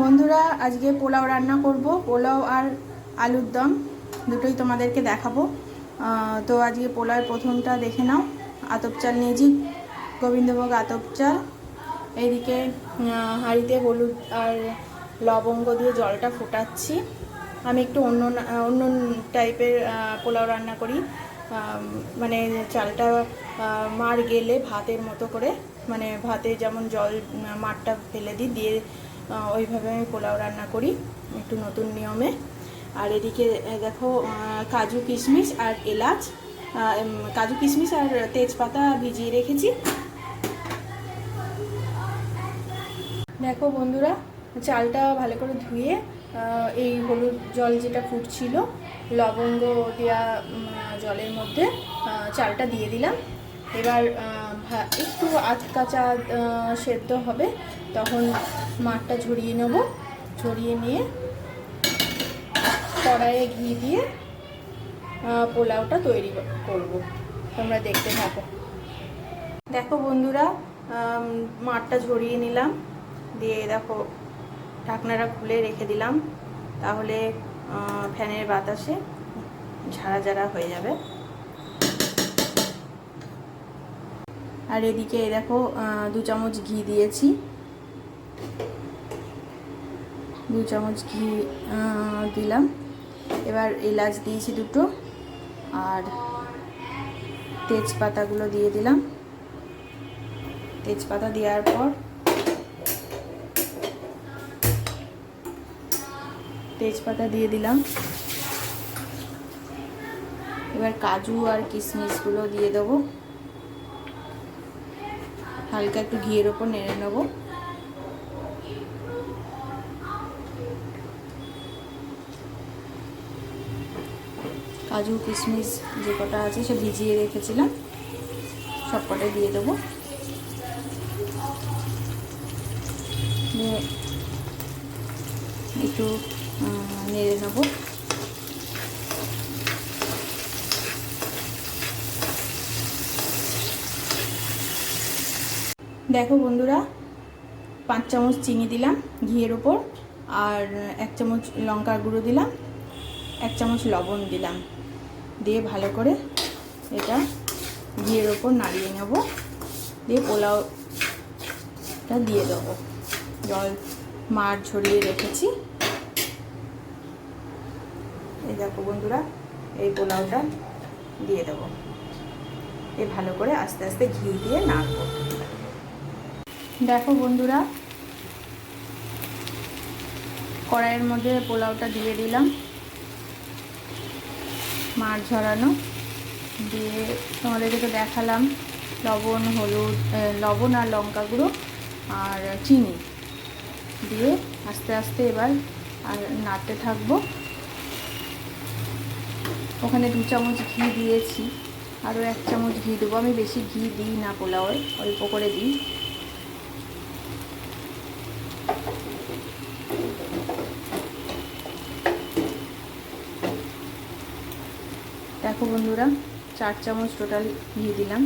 বন্ধুরা, আজকে পোলাও রান্না করব। পোলাও আর আলুর দম দুটোই তোমাদেরকে দেখাবো। তো আজকে পোলাওয়ের প্রথমটা দেখে নাও। আতপ চাল নিয়েছি, গোবিন্দভোগ আতপ চাল। এইদিকে হাঁড়িতে হলুদ আর লবঙ্গ দিয়ে জলটা ফোটাচ্ছি। আমি একটু অন্য অন্য টাইপের পোলাও রান্না করি। মানে চালটা মার গেলে ভাতের মতো করে মানে ভাতে যেমন জল, মারটা ফেলে দিই, দিয়ে ওইভাবে আমি পোলাও রান্না করি, একটু নতুন নিয়মে। আর এদিকে দেখো কাজু কিশমিশ আর এলাচ কাজু কিশমিশ আর তেজপাতা ভিজিয়ে রেখেছি। দেখো বন্ধুরা, চালটা ভালো করে ধুয়ে এই হলুদ জল যেটা ফুটছিল, লবঙ্গ দেওয়া জলের মধ্যে চালটা দিয়ে দিলাম। এবার একটু আধ কাঁচা সেদ্ধ হবে। তখন মাঠটা ঝরিয়ে নেব। ঝরিয়ে নিয়ে কড়াইয়ে ঘি দিয়ে পোলাওটা তৈরি করব। তোমরা দেখতে থাকো। দেখো বন্ধুরা মাঠটা ঝরিয়ে নিলাম। দিয়ে দেখো, ঢাকনাটা খুলে রেখে দিলাম। তাহলে ফ্যানের বাতাসে ঝাড়া ঝাড়া হয়ে যাবে। আর এদিকে দেখো দু চামচ ঘি দিয়েছি। দু চামচ ঘি দিলাম। এবার এলাচ দিয়েছি দুটো আর তেজপাতাগুলো দিয়ে দিলাম। তেজপাতা দেওয়ার পর তেজপাতা দিয়ে দিলাম। এবার কাজু আর কিশমিশগুলো দিয়ে দেবো। হালকা একটু ঘিয়ের ওপর নেড়ে নেব। কাজু, কিশমিশ যে কটা আছে সে ভিজিয়ে রেখেছিলাম। সব কটাই দিয়ে দেবো। একটু নেড়ে নেব। দেখো বন্ধুরা, পাঁচ চামচ চিনি দিলাম ঘিয়ের ওপর, আর এক চামচ লঙ্কার গুঁড়ো দিলাম, এক চামচ লবণ দিলাম। দিয়ে ভালো করে এটা ঘিয়ের ওপর নাড়িয়ে নেব। দিয়ে পোলাওটা দিয়ে দেবো। জল মার ঝরিয়ে রেখেছি। এই দেখো বন্ধুরা, এই পোলাওটা দিয়ে দেবো। এ ভালো করে আস্তে আস্তে ঘি দিয়ে নাড়বো। দেখো বন্ধুরা, কড়াইয়ের মধ্যে পোলাওটা দিয়ে দিলাম। মার ঝরানো দিয়ে তোমাদেরকে তো দেখালাম লবণ, হলুদ লবণ আর লঙ্কা গুঁড়ো আর চিনি। দিয়ে আস্তে আস্তে এবার আর নাড়তে থাকব। ওখানে দু চামচ ঘি দিয়েছি। আরও এক চামচ ঘি দেবো। আমি বেশি ঘি দিই না পোলাওয়ে, অল্প করে দিই। দেখো বন্ধুরা, চার চামচ টোটাল ঘি দিলাম।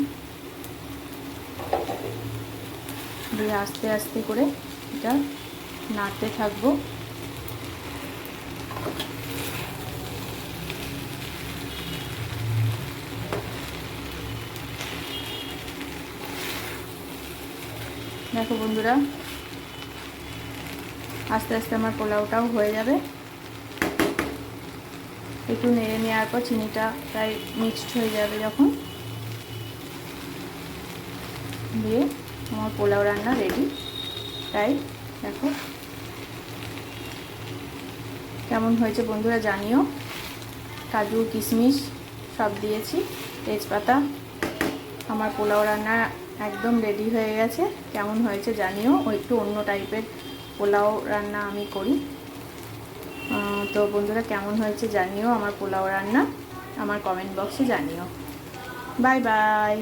দিয়ে আস্তে আস্তে করে এটা নাড়তে থাকব। দেখো বন্ধুরা, আস্তে আস্তে আমার পোলাওটাও হয়ে যাবে। একটু নেড়ে নেওয়ার পর চিনিটা প্রায় মিক্সড হয়ে যাবে যখন। দিয়ে আমার পোলাও রান্না রেডি তাই দেখো। কেমন হয়েছে বন্ধুরা জানিও। কাজু, কিশমিশ সব দিয়েছি। তেজপাতা। আমার পোলাও রান্না একদম রেডি হয়ে গেছে। কেমন হয়েছে জানিও। ও একটু অন্য টাইপের পোলাও রান্না আমি করি। তো বন্ধুরা কেমন হয়েছে জানিও আমার পোলাও রান্না। আমার কমেন্ট বক্সে জানিও। Bye bye